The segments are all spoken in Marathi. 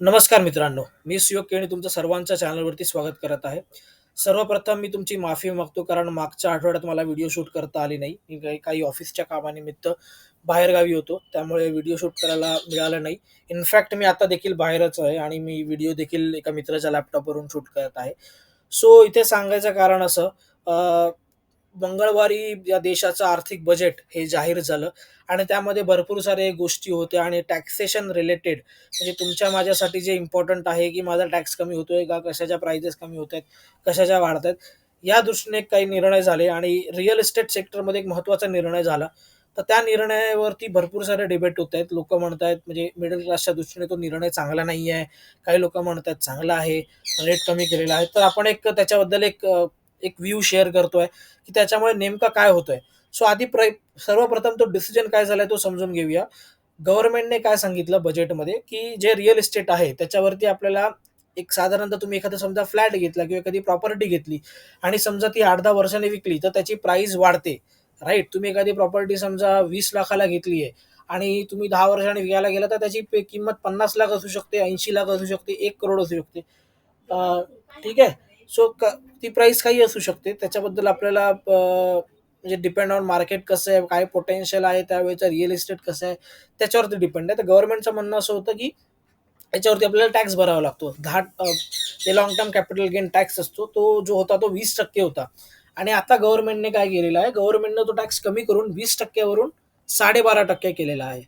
नमस्कार मित्रांनो, मी सुयोग केणी तुमचं सर्वांच्या चॅनलवरती स्वागत करत आहे. सर्वप्रथम मी तुमची माफी मागतो कारण मागच्या आठवड्यात मला व्हिडिओ शूट करता आली नाही. मी काही काही ऑफिसच्या कामानिमित्त बाहेरगावी होतो. त्यामुळे व्हिडिओ शूट करायला मिळालं नाही. इनफॅक्ट मी आता देखील बाहेरच आहे आणि मी व्हिडिओ देखील एका मित्राच्या लॅपटॉपवरून शूट करत आहे. सो इथे सांगायचं कारण असं मंगळवारी या देशाचं आर्थिक बजेट हे जाहीर झालं आणि त्यामध्ये भरपूर सारे गोष्टी होत्या आणि टॅक्सेशन रिलेटेड म्हणजे तुमच्या माझ्यासाठी जे इम्पॉर्टंट आहे, की माझा टॅक्स कमी होतोय का? कशाच्या प्राइजेस कमी होत आहेत कशाच्या वाढत आहेत या दृष्टीने काही निर्णय झाले आणि रिअल इस्टेट सेक्टरमध्ये एक महत्त्वाचा निर्णय झाला. तर त्या निर्णयावरती भरपूर सारे डिबेट होत आहेत. लोकं आहेत म्हणजे मिडल क्लासच्या दृष्टीने तो निर्णय चांगला नाही आहे. काही लोक म्हणत आहेत चांगला आहे, रेट कमी केलेला आहे. तर आपण एक त्याच्याबद्दल एक एक व्ह्यू शेअर करतोय, की त्याच्यामुळे नेमकं काय होतोय. सो आधी प्र सर्वप्रथम तो डिसिजन काय झालाय तो समजून घेऊया. गव्हर्नमेंटने काय सांगितलं बजेटमध्ये, की जे रिअल इस्टेट आहे त्याच्यावरती आपल्याला एक साधारणतः तुम्ही एखादा समजा फ्लॅट घेतला किंवा एखादी प्रॉपर्टी घेतली आणि समजा ती 8-10 वर्षांनी विकली, तर त्याची प्राईस वाढते, राईट तुम्ही एखादी प्रॉपर्टी समजा 20,00,000ला घेतली आहे आणि तुम्ही 10 वर्षांनी विकायला गेला, तर त्याची पे किंमत 50,00,000 असू शकते, 80,00,000 असू शकते, 1,00,00,000 असू शकते. अ, ठीक आहे. सो क ती प्राईस काही असू शकते. त्याच्याबद्दल आपल्याला म्हणजे डिपेंड ऑन मार्केट कसं आहे, काय पोटेन्शियल आहे, त्यावेळेचं रिअल इस्टेट कसं आहे, त्याच्यावरती डिपेंड आहे. तर गव्हर्नमेंटचं म्हणणं असं होतं, की याच्यावरती आपल्याला टॅक्स भरावा लागतो. 10 अ, जे long term capital gain tax असतो, तो जो होता तो 20% होता आणि आता गव्हर्नमेंटने काय केलेलं आहे, गव्हर्नमेंटनं तो टॅक्स कमी करून वीस टक्क्यावरून साडेबारा टक्के केलेला आहे.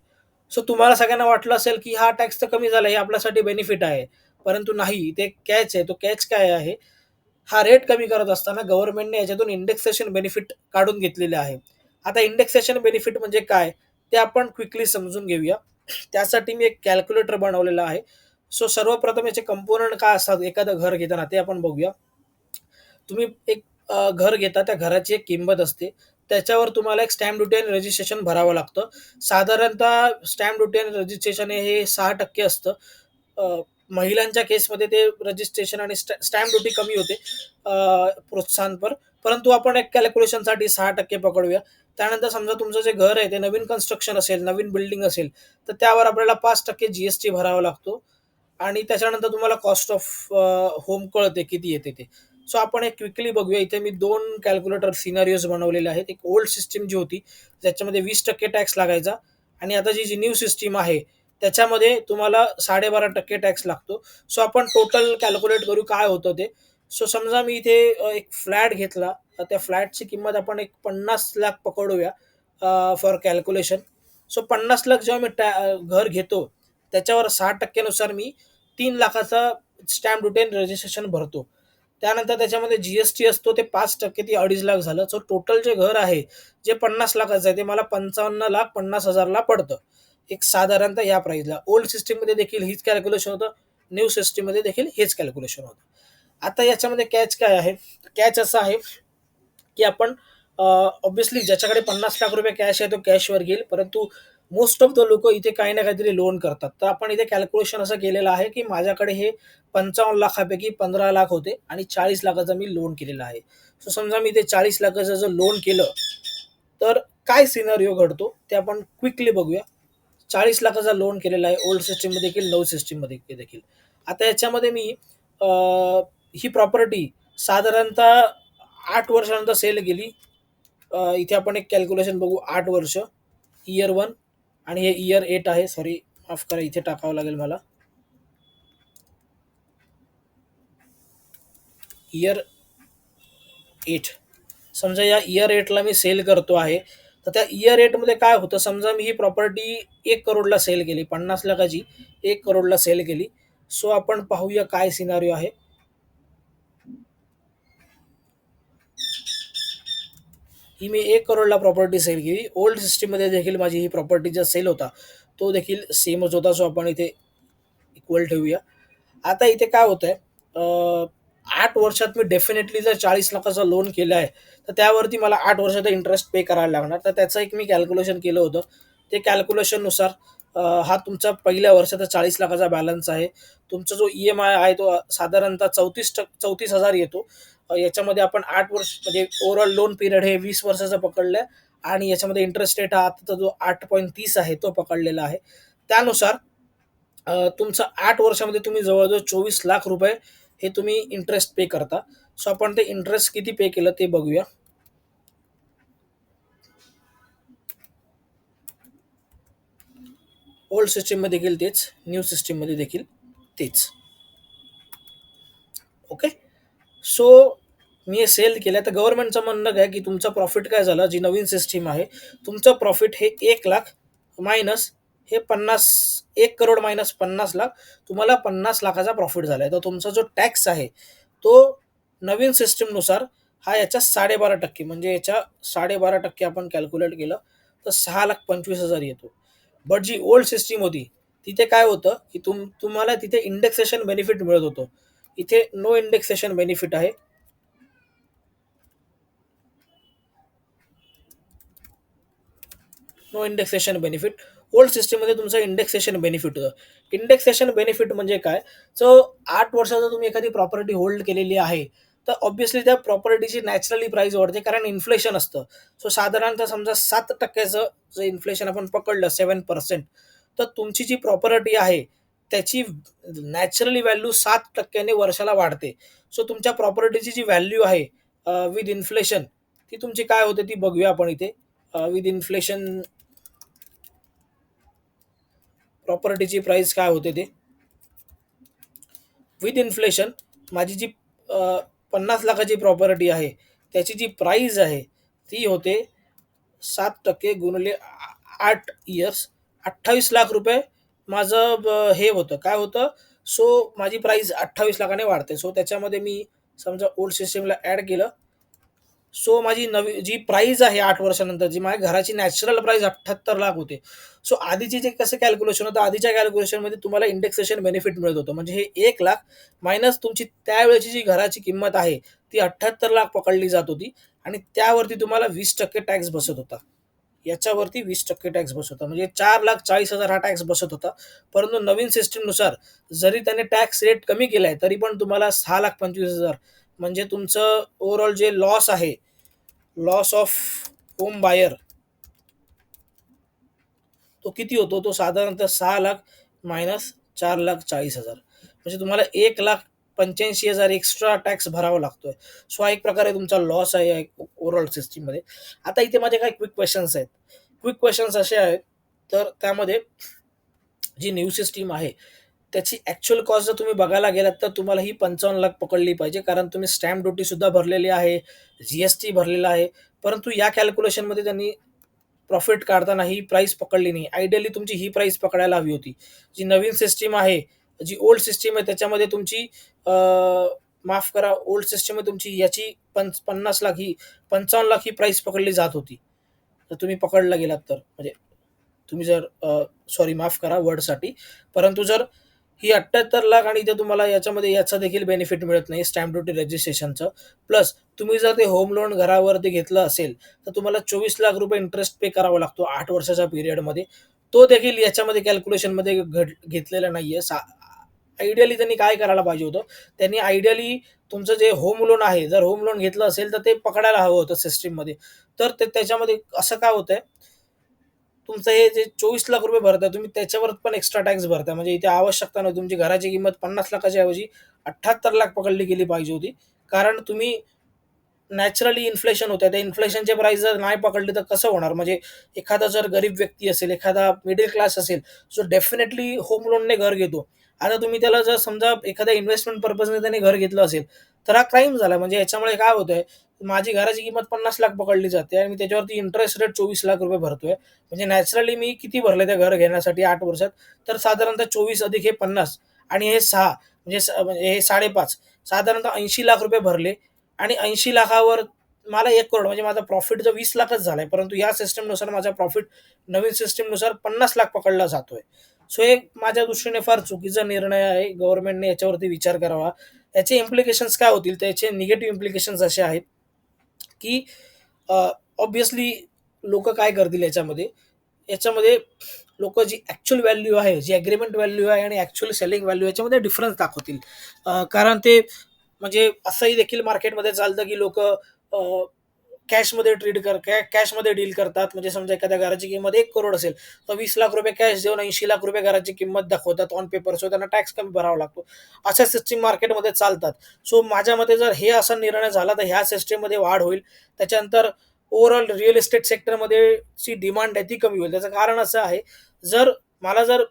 सो तुम्हाला सगळ्यांना वाटलं असेल, की हा टॅक्स तर कमी झाला, हे आपल्यासाठी बेनिफिट आहे. परंतु नाही, ते कॅच आहे. तो कॅच काय आहे? हा रेट कमी करत असताना गव्हर्नमेंटने याच्यातून इंडेक्सेशन बेनिफिट काढून घेतलेले आहे. आता इंडेक्सेशन बेनिफिट म्हणजे काय? ते आपण क्विकली समजून घेऊया. त्यासाठी मी एक कॅल्क्युलेटर बनवलेला आहे. सो सर्वप्रथम याचे कंपोनंट काय असतात एखादं घर घेताना ते आपण बघूया. तुम्ही एक घर घेता, त्या घराची एक किंमत असते. त्याच्यावर तुम्हाला एक स्टॅम्प ड्युटी आणि रजिस्ट्रेशन भरावं लागतं. साधारणतः स्टॅम्प ड्युटी आणि रजिस्ट्रेशन हे सहा टक्के असतं. महिलांच्या केसमध्ये ते रजिस्ट्रेशन आणि स्टॅ स्टॅम्प ड्युटी कमी होते प्रोत्साहनपर. परंतु आपण एक कॅल्क्युलेशनसाठी सहा टक्के पकडूया. त्यानंतर समजा तुमचं जे घर आहे ते नवीन कन्स्ट्रक्शन असेल, नवीन बिल्डिंग असेल, तर त्यावर आपल्याला पाच टक्के जी-एस-टी भरावा लागतो आणि त्याच्यानंतर तुम्हाला कॉस्ट ऑफ होम कळते किती येते ते. सो आपण एक क्विकली बघूया. इथे मी दोन कॅल्क्युलेटर सिनारिओज बनवलेले आहेत. एक ओल्ड सिस्टीम जी होती, त्याच्यामध्ये 20% टॅक्स लागायचा आणि आता जी जी न्यू सिस्टीम आहे, त्याच्यामध्ये तुम्हाला 12.5% टॅक्स लागतो. सो आपण टोटल कॅल्क्युलेट करू काय होतं ते. सो समजा मी इथे एक फ्लॅट घेतला, तर त्या फ्लॅटची किंमत आपण एक पन्नास लाख पकडूया फॉर कॅल्क्युलेशन. सो पन्नास लाख जेव्हा मी टॅ घर घेतो, त्याच्यावर सहा टक्क्यानुसार मी तीन लाखाचा स्टॅम्प ड्युटी आणि रजिस्ट्रेशन भरतो. त्यानंतर त्याच्यामध्ये जी-एस-टी असतो ते पाच टक्के ते अडीच लाख झालं. सो टोटल जे घर आहे, जे पन्नास लाखाचं आहे, ते मला 55,50,000ला पडतं. एक साधारणतः या प्राईजला ओल्ड सिस्टीममध्ये देखील हीच कॅल्क्युलेशन होतं. न्यू सिस्टीममध्ये देखील हेच कॅल्क्युलेशन होतं. आता याच्यामध्ये कॅच काय आहे? कॅच असा आहे, की आपण अ, ऑब्व्हियसली ज्याच्याकडे ₹50,00,000 कॅश आहे, तो कॅशवर घेईल. परंतु मोस्ट ऑफ द लोक इथे काही ना काहीतरी लोन करतात. तर आपण इथे कॅल्क्युलेशन असं केलेलं आहे, की माझ्याकडे हे पंचावन्न लाखापैकी पंधरा लाख होते आणि चाळीस लाखाचं मी लोन केलेलं आहे. सो समजा मी ते 40,00,000चं जर लोन केलं, तर काय सिनरिओ घडतो ते आपण क्विकली बघूया. चाळीस लाखाचा लोन केलेला आहे ओल्ड सिस्टीममध्ये देखील, नऊ सिस्टीममध्ये देखील. आता याच्यामध्ये मी ही प्रॉपर्टी साधारणतः आठ वर्षानंतर सेल केली. इथे आपण एक कॅल्क्युलेशन बघू आठ वर्ष, इयर वन आणि हे इयर एट आहे. सॉरी माफ करा इथे टाकावं लागेल मला. इयर एट समजा या इयर एटला मी सेल करतो आहे. तर त्या इयर रेटमध्ये काय होतं, समजा मी ही प्रॉपर्टी 1,00,00,000ला सेल केली. पन्नास लाखाची एक करोडला सेल केली. सो आपण पाहूया काय सिनारिओ आहे. ही मी एक करोडला प्रॉपर्टी सेल केली. ओल्ड सिस्टीममध्ये देखील माझी ही प्रॉपर्टीचा सेल होता, तो देखील सेमच होता. सो आपण इथे इक्वल ठेवूया. आता इथे काय होतं आहे आठ वर्षात मी डेफिनेटली जर चाळीस लाखाचं लोन केलं आहे, तर त्यावरती मला आठ वर्षाचा इंटरेस्ट पे करायला लागणार. तर त्याचं एक मी कॅल्क्युलेशन केलं होतं. ते कॅल्क्युलेशननुसार हा तुमचा पहिल्या वर्षाचा चाळीस लाखाचा बॅलन्स आहे. तुमचा जो ई-एम-आय आहे तो साधारणतः 34 टक 34,000 येतो. याच्यामध्ये आपण आठ वर्ष म्हणजे ओव्हरऑल लोन पिरियड हे वीस वर्षाचं पकडलंय आणि याच्यामध्ये इंटरेस्ट रेट हा आता जो 8.30 आहे तो पकडलेला आहे. त्यानुसार तुमचं आठ वर्षामध्ये तुम्ही जवळजवळ चोवीस लाख रुपये हे तुम्ही इंटरेस्ट पे करता. सो आपण ते इंटरेस्ट किती पे केलं ते बघूया. ओल्ड सिस्टीममध्ये देखील तेच, न्यू सिस्टीममध्ये देखील तेच. ओके. सो मी हे सेल केलं तर गव्हर्नमेंटचं म्हणणं काय, की तुमचं प्रॉफिट काय झालं, जी नवीन सिस्टीम आहे, तुमचं प्रॉफिट हे एक लाख मायनस हे 50 1 करोड मायनस 50 लाख तुम्हाला 50 लाखाचा प्रॉफिट झाला आहे तर तुमचा जो टॅक्स आहे, तो नवीन सिस्टमनुसार हा याच्या 12.5% म्हणजे याच्या 12.5% आपण कॅल्क्युलेट केलं, तर 6,25,000 येतो. बट जी ओल्ड सिस्टीम होती, तिथे काय होतं, की तुम तुम्हाला तिथे इंडेक्सेशन बेनिफिट मिळत होतं. इथे नो इंडेक्सेशन बेनिफिट आहे. No indexation benefit. ओल्ड सिस्टीममध्ये तुमचं इंडेक्सेशन बेनिफिट होतं. इंडेक्सेशन बेनिफिट म्हणजे काय? सो आठ वर्षाचा तुम्ही एखादी प्रॉपर्टी होल्ड केलेली आहे, तर ऑब्व्हियसली त्या प्रॉपर्टीची नॅचरली प्राईस वाढते कारण इन्फ्लेशन असतं. सो साधारणतः समजा सात टक्क्याचं जे इन्फ्लेशन आपण पकडलं सेवन पर्सेंट तर तुमची जी प्रॉपर्टी आहे, त्याची नॅचरली व्हॅल्यू सात टक्क्याने वर्षाला वाढते. सो तुमच्या प्रॉपर्टीची जी व्हॅल्यू आहे विथ इन्फ्लेशन ती तुमची काय होते ती बघूया आपण इथे. विथ इन्फ्लेशन प्रॉपर्टीची प्राईस काय होते ते. विथ इन्फ्लेशन माझी जी पन्नास लाखाची प्रॉपर्टी आहे, त्याची जी प्राईज आहे, ती होते सात टक्के गुणले आठ इयर्स 28 लाख रुपये माझं ब हे होतं. काय होतं? सो माझी प्राईज अठ्ठावीस लाखाने वाढते. सो त्याच्यामध्ये मी समजा ओल्ड सिस्टमला ॲड केलं. सो माझी नवी जी प्राईज आहे आठ वर्षानंतर जी माझ्या घराची नॅचरल प्राईज अठ्ठ्याहत्तर लाख होते. सो आधीचे जे कसं कॅल्क्युलेशन होतं, आधीच्या कॅल्क्युलेशनमध्ये तुम्हाला इंडेक्सेशन बेनिफिट मिळत होतं. म्हणजे हे एक लाख मायनस तुमची त्यावेळेची जी घराची किंमत आहे, ती 78 लाख पकडली जात होती आणि त्यावरती तुम्हाला 20% टॅक्स बसत होता. याच्यावरती 20% टॅक्स बसत होता. म्हणजे 4,40,000 हा टॅक्स बसत होता. परंतु नवीन सिस्टीमनुसार जरी त्याने टॅक्स रेट कमी केला आहे तरी पण तुम्हाला 6,25,000 म्हणजे तुमचं ओव्हरऑल जे लॉस आहे, लॉस ऑफ होम बायर तो किती होतो? तो साधारणतः सहा लाख मायनस 4,40,000 म्हणजे तुम्हाला 1,85,000 एक्स्ट्रा टॅक्स भरावा लागतोय. सो हा एक प्रकारे तुमचा लॉस आहे ओव्हरऑल सिस्टीममध्ये आता इथे माझे काही क्विक क्वेश्चन्स आहेत. क्विक क्वेश्चन्स असे आहेत, तर त्यामध्ये जी न्यू सिस्टीम आहे, त्याची ॲक्च्युअल कॉस्ट जर तुम्ही बघायला गेलात, तर तुम्हाला ही 55 लाख पकडली पाहिजे. कारण तुम्ही स्टॅम्प ड्युटीसुद्धा भरलेली आहे, जी-एस-टी भरलेला आहे. परंतु या कॅल्क्युलेशनमध्ये त्यांनी प्रॉफिट काढताना ही प्राईस पकडली नाही. आयडियली तुमची ही प्राईस पकडायला हवी होती. जी नवीन सिस्टीम आहे, जी ओल्ड सिस्टीम आहे त्याच्यामध्ये तुमची माफ करा ओल्ड सिस्टीम आहे तुमची याची पंच 50 लाख ही 55 लाख ही प्राईस पकडली जात होती. तर तुम्ही पकडला गेलात तर. म्हणजे तुम्ही जर सॉरी माफ करा वर्डसाठी. परंतु जर ही 78 लाख आणि इथे तुम्हाला याच्यामध्ये याचा देखील बेनिफिट मिळत नाही स्टॅम्प ड्युटी रजिस्ट्रेशनचं. प्लस तुम्ही जर ते होम लोन घरावरती घेतलं असेल, तर तुम्हाला 24 लाख रुपये इंटरेस्ट पे करावा लागतो आठ वर्षाच्या पिरियडमध्ये. तो देखील याच्यामध्ये कॅल्क्युलेशनमध्ये घट घेतलेला नाहीये. सा आयडियली त्यांनी काय करायला पाहिजे होतं, त्यांनी आयडियली तुमचं जे होम लोन आहे, जर होम लोन घेतलं असेल, तर ते पकडायला हवं होतं सिस्टीममध्ये तर ते त्याच्यामध्ये असं काय होतंय तुमचं हे जे 24 लाख रुपये भरता तुम्ही त्याच्यावर पण एक्स्ट्रा टॅक्स भरताय. म्हणजे इथे आवश्यकता नाही तुमची घराची किंमत 50 लाखाच्या ऐवजी 78 लाख पकडली गेली पाहिजे होती. कारण तुम्ही नॅचरली इन्फ्लेशन होतंय. त्या इन्फ्लेशनचे प्राईस जर नाही पकडली, तर कसं होणार? म्हणजे एखादा जर गरीब व्यक्ती असेल, एखादा मिडल क्लास असेल, जो डेफिनेटली होम लोनने घर घेतो. आता तुम्ही त्याला जर समजा एखाद्या इन्व्हेस्टमेंट पर्पजने त्याने घर घेतलं असेल, तर हा क्राईम झाला. म्हणजे याच्यामुळे काय होतंय, माझी घराची किंमत 50 लाख पकडली जाते आणि मी त्याच्यावरती इंटरेस्ट रेट 24 लाख रुपये भरतोय. म्हणजे नॅचरली मी किती भरले ते घर घेण्यासाठी आठ वर्षात? तर साधारणतः 24 अधिक हे 50 आणि हे सहा म्हणजे स म्हणजे हे 5.5 साधारणतः 80 लाख रुपये भरले आणि 80 लाखावर मला एक करोड म्हणजे माझा प्रॉफिट जर वीस लाखच झालाय. परंतु या सिस्टमनुसार माझा प्रॉफिट नवीन सिस्टमनुसार 50 लाख पकडला जातोय. सो हे माझ्या दृष्टीने फार चुकीचा निर्णय आहे. गव्हर्नमेंटने याच्यावरती विचार करावा. याचे इम्प्लिकेशन्स काय होतील? त्याचे निगेटिव्ह इम्प्लिकेशन्स असे आहेत, की अ, ऑब्व्हियसली काय करतील याच्यामध्ये? याच्यामध्ये लोकं जी ॲक्च्युअल व्हॅल्यू आहे, जी ॲग्रीमेंट व्हॅल्यू आहे आणि ॲक्च्युअल सेलिंग व्हॅल्यू याच्यामध्ये डिफरन्स दाखवतील. कारण ते म्हणजे असंही देखील मार्केटमध्ये चालतं, की लोक कॅशमध्ये ट्रेड कर कॅ कॅशमध्ये डील करतात. म्हणजे समजा एखाद्या घराची किंमत एक करोड असेल तर वीस लाख रुपये कॅश देऊन ऐंशी लाख रुपये घराची किंमत दाखवतात ऑन पेपर सो त्यांना टॅक्स कमी भरावा लागतो. अशा सिस्टीम मार्केटमध्ये चालतात. सो माझ्या मते जर हे असा निर्णय झाला तर ह्या सिस्टीममध्ये वाढ होईल. त्याच्यानंतर ओव्हरऑल रिअल इस्टेट सेक्टरमध्ये ची डिमांड आहे ती कमी होईल. त्याचं कारण असं आहे जर मला जर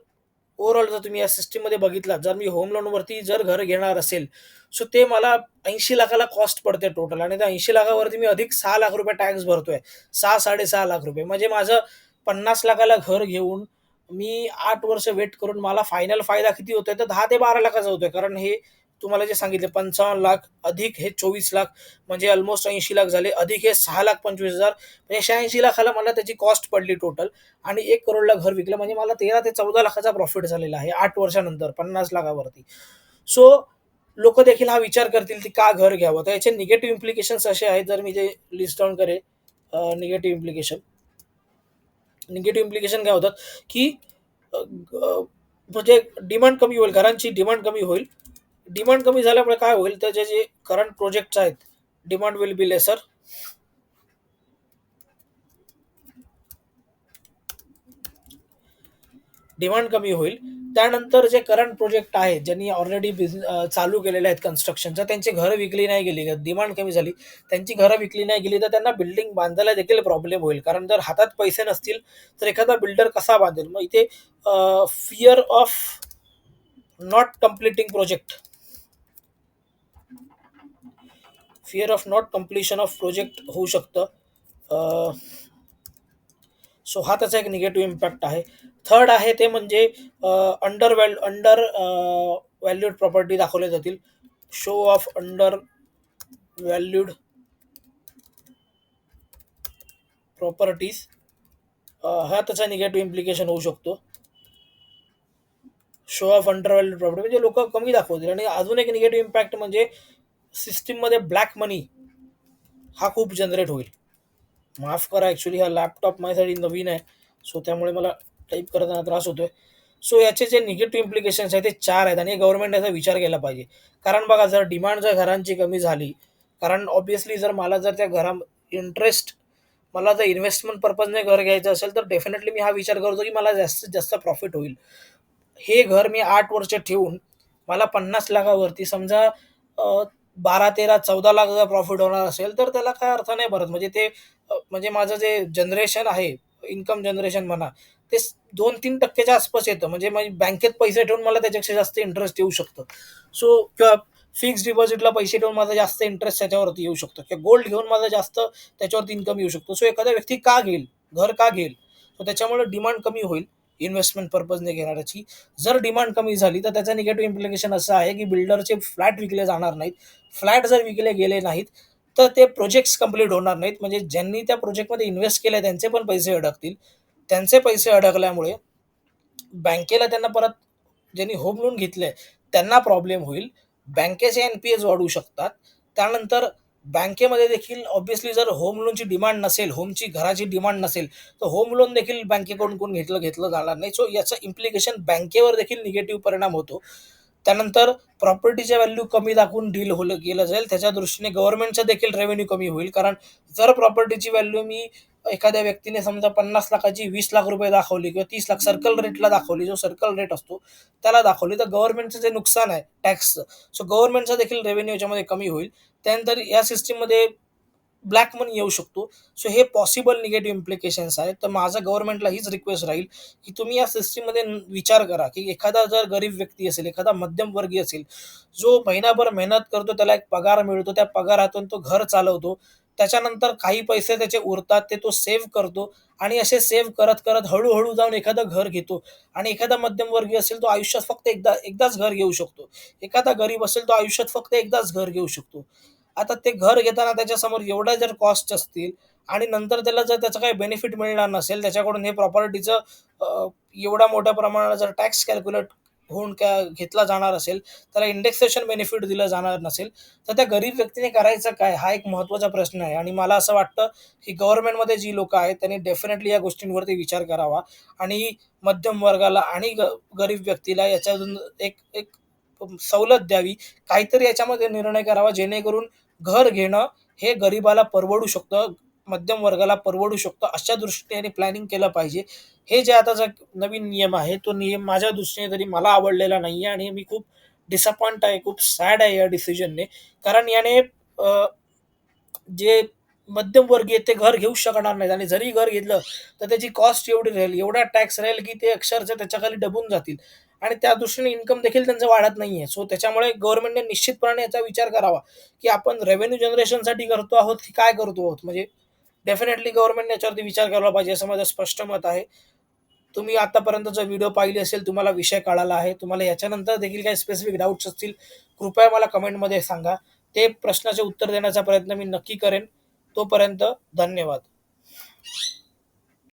ओव्हरऑल जर तुम्ही या सिस्टीममध्ये बघितला जर मी होम लोनवरती जर घर घेणार असेल सो ते मला ऐंशी लाखाला कॉस्ट पडते टोटल आणि त्या ऐंशी लाखावरती मी अधिक सहा लाख रुपये टॅक्स भरतोय. सहा साडेसहा लाख रुपये. म्हणजे माझं पन्नास लाखाला घर घेऊन मी आठ वर्ष वेट करून मला फायनल फायदा किती होतोय तर दहा ते बारा लाखाचा होतोय. कारण हे तुम्हाला जे सांगितले पंचावन्न लाख अधिक हे चोवीस लाख म्हणजे ऑलमोस्ट ऐंशी लाख झाले. अधिक हे सहा लाख पंचवीस हजार म्हणजे शहाऐंशी लाखाला मला त्याची कॉस्ट पडली टोटल आणि एक करोडला घर विकलं म्हणजे मला तेरा ते चौदा लाखाचा प्रॉफिट झालेला आहे आठ वर्षानंतर पन्नास लाखावरती. सो लोक देखील हा विचार करतील की का घर घ्यावं? तर याचे निगेटिव्ह इम्प्लिकेशन्स असे आहेत जर मी जे लिस्ट डाऊन करे निगेटिव्ह इम्प्लिकेशन निगेटिव्ह इम्प्लिकेशन काय होतात? की म्हणजे डिमांड कमी होईल घरांची डिमांड कमी होईल. डिमांड कमी झाल्यामुळे काय होईल त्याचे जे करंट प्रोजेक्ट्स आहेत demand will be lesser demand कमी होईल. त्यानंतर जे करंट प्रोजेक्ट आहेत ज्यांनी ऑलरेडी बिझनेस चालू केलेले आहेत कन्स्ट्रक्शनचा त्यांची घरं विकली नाही गेली. डिमांड कमी झाली. त्यांची घरं विकली नाही गेली तर त्यांना बिल्डिंग बांधायला देखील प्रॉब्लेम होईल. कारण जर हातात पैसे नसतील तर एखादा बिल्डर कसा बांधेल? मग इथे fear of not completing project fear of not completion of project होऊ शकतं. सो हा त्याचा एक निगेटिव्ह इम्पॅक्ट आहे. थर्ड आहे ते म्हणजे under val under valued property दाखवल्या जातील. Show of under valued properties हा त्याचा निगेटिव्ह इम्प्लिकेशन होऊ शकतो. Show of under valued property म्हणजे लोक कमी दाखवतील. आणि अजून एक निगेटिव्ह इम्पॅक्ट म्हणजे सिस्टीममध्ये ब्लॅक मनी हा खूप जनरेट होईल. माफ करा ॲक्च्युली हा लॅपटॉप माझ्यासाठी नवीन आहे. सो त्यामुळे मला टाईप करताना त्रास होतोय. सो याचे जे निगेटिव्ह इम्प्लिकेशन्स आहेत ते चार आहेत आणि गव्हर्नमेंट याचा विचार केला पाहिजे. कारण बघा जर डिमांड जर घरांची कमी झाली कारण ऑब्वियसली जर मला जर त्या घरा इंटरेस्ट मला जर इन्व्हेस्टमेंट पर्पजने घर घ्यायचं असेल तर डेफिनेटली मी हा विचार करतो की मला जास्तीत जास्त प्रॉफिट होईल. हे घर मी आठ वर्ष ठेवून मला पन्नास लाखावरती समजा बारा तेरा चौदा लाखाचा प्रॉफिट होणार असेल तर त्याला काय अर्थ नाही भरत. म्हणजे ते म्हणजे माझं जे जनरेशन आहे इन्कम जनरेशन म्हणा ते दोन तीन टक्क्याच्या आसपास येतं. म्हणजे माझी बँकेत पैसे ठेवून मला त्याच्यापेक्षा जास्त इंटरेस्ट येऊ शकतं. सो किंवा फिक्स डिपॉझिटला पैसे ठेवून माझा जास्त इंटरेस्ट त्याच्यावरती येऊ शकतो. किंवा गोल्ड घेऊन माझा जास्त त्याच्यावरती इन्कम येऊ शकतो. सो एखादा व्यक्ती का घेईल? घर का घेईल? सो त्याच्यामुळे डिमांड कमी होईल. इन्व्हेस्टमेंट पर्पजने घेणाऱ्याची. जर डिमांड कमी झाली तर त्याचं निगेटिव्ह इम्प्लिकेशन असं आहे की बिल्डरचे फ्लॅट विकले जाणार नाहीत. फ्लॅट जर विकले गेले नाहीत तर ते प्रोजेक्ट्स कंप्लीट होणार नाहीत. म्हणजे ज्यांनी त्या प्रोजेक्टमध्ये इन्व्हेस्ट केले त्यांचे पण पैसे अडकतील. त्यांचे पैसे अडकल्यामुळे बँकेला त्यांना परत ज्यांनी होम लोन घेतले त्यांना प्रॉब्लेम होईल. बँकेचे एन पी एस वाढू शकतात. त्यानंतर बँकेमध्ये देखील ऑब्व्हियसली जर होम लोनची डिमांड नसेल होमची घराची डिमांड नसेल तर होम लोन देखील बँकेकडून कोण घेतलं घेतलं जाणार नाही. सो याचं इम्प्लिकेशन बँकेवर देखील निगेटिव्ह परिणाम होतो. त्यानंतर प्रॉपर्टीच्या व्हॅल्यू कमी दाखवून डील होलं गेलं जाईल. त्याच्या दृष्टीने गव्हर्नमेंटचं देखील रेव्हेन्यू कमी होईल. कारण जर प्रॉपर्टीची व्हॅल्यू मी एखाद्या व्यक्तीने समजा पन्नास लाखाची वीस लाख रुपये दाखवली किंवा तीस लाख सर्कल रेटला दाखवली जो सर्कल रेट असतो त्याला दाखवली. तर गव्हर्नमेंटचं जे नुकसान आहे टॅक्सचं सो गव्हर्नमेंटचा देखील रेव्हेन्यू याच्यामध्ये कमी होईल. त्यानंतर या सिस्टीममध्ये ब्लॅक मनी येऊ शकतो. सो हे पॉसिबल निगेटिव्ह इम्प्लिकेशन्स आहेत. तर माझं गव्हर्नमेंटला हीच रिक्वेस्ट राहील की तुम्ही या सिस्टीममध्ये विचार करा की एखादा जर गरीब व्यक्ती असेल एखादा मध्यमवर्गीय असेल जो महिनाभर मेहनत करतो त्याला एक पगार मिळतो त्या पगारातून तो घर चालवतो त्याच्यानंतर काही पैसे त्याचे उरतात ते तो सेव्ह करतो आणि असे सेव्ह करत करत हळूहळू जाऊन एखादं घर घेतो. आणि एखादा मध्यमवर्गीय असेल तो आयुष्यात फक्त एकदा एकदाच घर घेऊ शकतो. एखादा गरीब असेल तो आयुष्यात फक्त एकदाच घर घेऊ शकतो. आता ते घर घेताना त्याच्यासमोर एवढ्या जर कॉस्ट असतील आणि नंतर त्याला जर त्याचं काही बेनिफिट मिळणार नसेल त्याच्याकडून हे प्रॉपर्टीचं एवढ्या मोठ्या प्रमाणात जर टॅक्स कॅल्क्युलेट होऊन का घेतला जाणार असेल त्याला इंडेक्सेशन बेनिफिट दिलं जाणार नसेल तर त्या गरीब व्यक्तीने करायचं काय? हा एक महत्त्वाचा प्रश्न आहे. आणि मला असं वाटतं की गव्हर्नमेंटमध्ये जी लोक आहेत त्यांनी डेफिनेटली या गोष्टींवरती विचार करावा. आणि मध्यम वर्गाला आणि ग गरीब व्यक्तीला याच्यातून एक एक सवलत द्यावी. काहीतरी याच्यामध्ये निर्णय करावा जेणेकरून घर घेणं हे गरिबाला परवडू शकतं. मध्यम वर्गाला परवडू शकतो अशा दृष्टीने प्लॅनिंग केलं पाहिजे. हे जे आता नवीन नियम आहे तो नियम माझ्या दृष्टीने तरी मला आवडलेला नाही आहे आणि मी खूप डिसअपॉइंट आहे खूप सॅड आहे या डिसिजनने कारण याने जे मध्यमवर्गीय ते घर घेऊ शकणार नाहीत आणि जरी घर घेतलं तर त्याची कॉस्ट एवढी राहील एवढा टॅक्स राहील की ते अक्षरशः त्याच्याखाली डबून जातील. आणि त्या दृष्टीने इन्कम देखील त्यांचं वाढत नाही आहे सो त्याच्यामुळे गव्हर्नमेंटने निश्चितपणे याचा विचार करावा की आपण रेव्हेन्यू जनरेशनसाठी करतो आहोत की काय करतो आहोत? म्हणजे डेफिनेटली गव्हर्नमेंटने याच्यावरती विचार करायला पाहिजे असं माझं स्पष्ट मत आहे. तुम्ही आतापर्यंत जो व्हिडिओ पाहिली असेल तुम्हाला विषय कळाला आहे. तुम्हाला याच्यानंतर देखील काही स्पेसिफिक डाऊट्स असतील कृपया मला कमेंटमध्ये सांगा. ते प्रश्नाचे उत्तर देण्याचा प्रयत्न मी नक्की करेन. तोपर्यंत धन्यवाद.